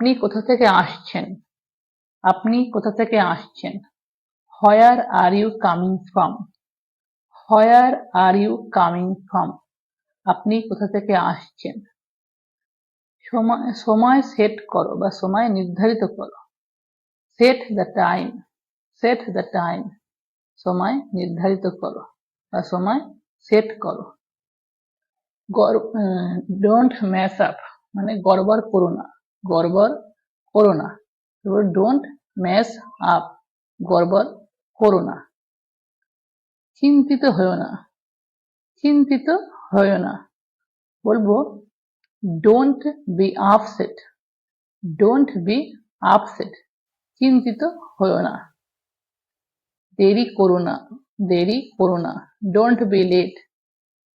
আপনি কোথা থেকে আসছেন? আপনি কোথা থেকে আসছেন? Where are you coming from where are you coming from আপনি কোথা থেকে আসছেন? সময় সময় সেট করো বা সময় নির্ধারিত করো। Set the time set the time সময় নির্ধারিত করো বা সময় সেট করো। ডোন্ট ম্যাস আপ মানে গড়বড় করো না। গড়বড় করো না। ডোন্ট ম্যাস আপ গড়বড় করো না। চিন্তিত হয়েও না। চিন্তিত হয়েও না। বলব don't be upset don't be upset চিন্তিত হয়েও না। দেরি করো না। দেরি করো না। Don't be late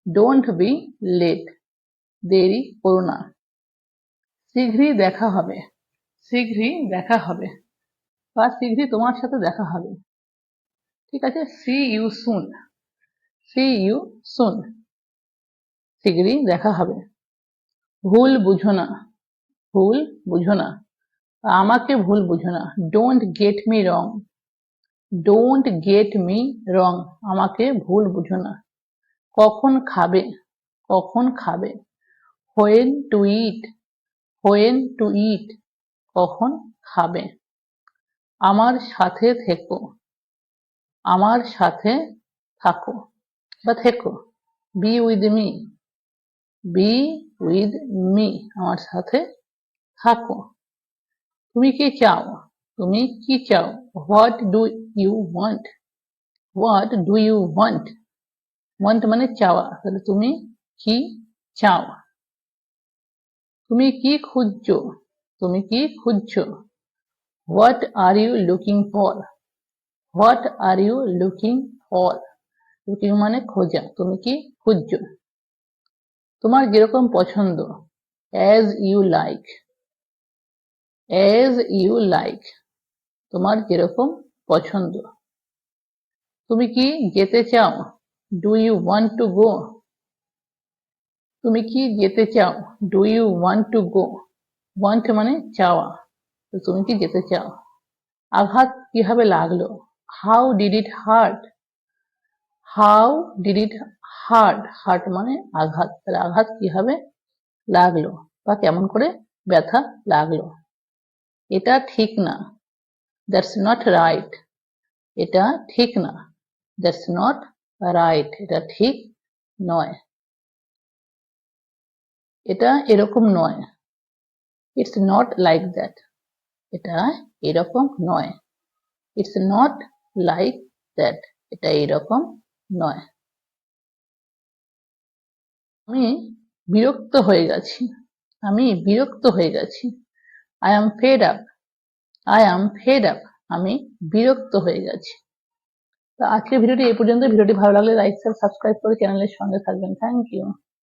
don't be late দেরি করো না। শীঘ্রই দেখা হবে। শীঘ্রই দেখা হবে। বা শীঘ্রই তোমার সাথে দেখা হবে। ঠিক আছে? See you soon see you soon শীঘ্রই দেখা হবে। ভুল বুঝো না। ভুল বুঝো না। আমাকে ভুল বুঝো না। Don't get me wrong don't get me wrong আমাকে ভুল বুঝো না। কখন খাবে? কখন খাবে? When to eat when to eat কখন খাবে। আমার সাথে থেকো। আমার সাথে থাকো। বা থেকো। Be with me be with me আমার সাথে থাকো। তুমি কি চাও? তুমি কি চাও? What do you want what do you want want মানে চাওয়া। তাহলে তুমি কি চাও? তুমি কি খুঁজছো? তুমি কি খুঁজছো? What are you looking for what are you looking for looking মানে খোঁজা, তুমি কি খুঁজছো? তোমার যেরকম পছন্দ as you like as you like তোমার যেরকম পছন্দ। তুমি কি যেতে চাও? Do you want to go তুমি কি যেতে চাও? Do you want to go want মানে চাওয়া তো তুমি কি যেতে চাও? আঘাত কীভাবে লাগল? How did it hurt how did it hurt hurt মানে আঘাত। তাহলে আঘাত কীভাবে লাগল? বা কেমন করে ব্যথা লাগল? এটা ঠিক না। দ্যাটস নট রাইট এটা ঠিক না। দ্যাটস নট রাইট এটা ঠিক নয়। এটা এরকম নয়। ইটস নট লাইক দ্যাট এটা এরকম নয়। ইটস নট লাইক দ্যাট এটা এরকম নয়। আমি বিরক্ত হয়ে গেছি। আমি বিরক্ত হয়ে গেছি। I am fed up I am fed up আমি বিরক্ত হয়ে গেছি। তো আজকের ভিডিওটি এই পর্যন্ত ভিডিওটি ভালো লাগলে লাইক সাবস্ক্রাইব করে চ্যানেলের সঙ্গে থাকবেন। Thank you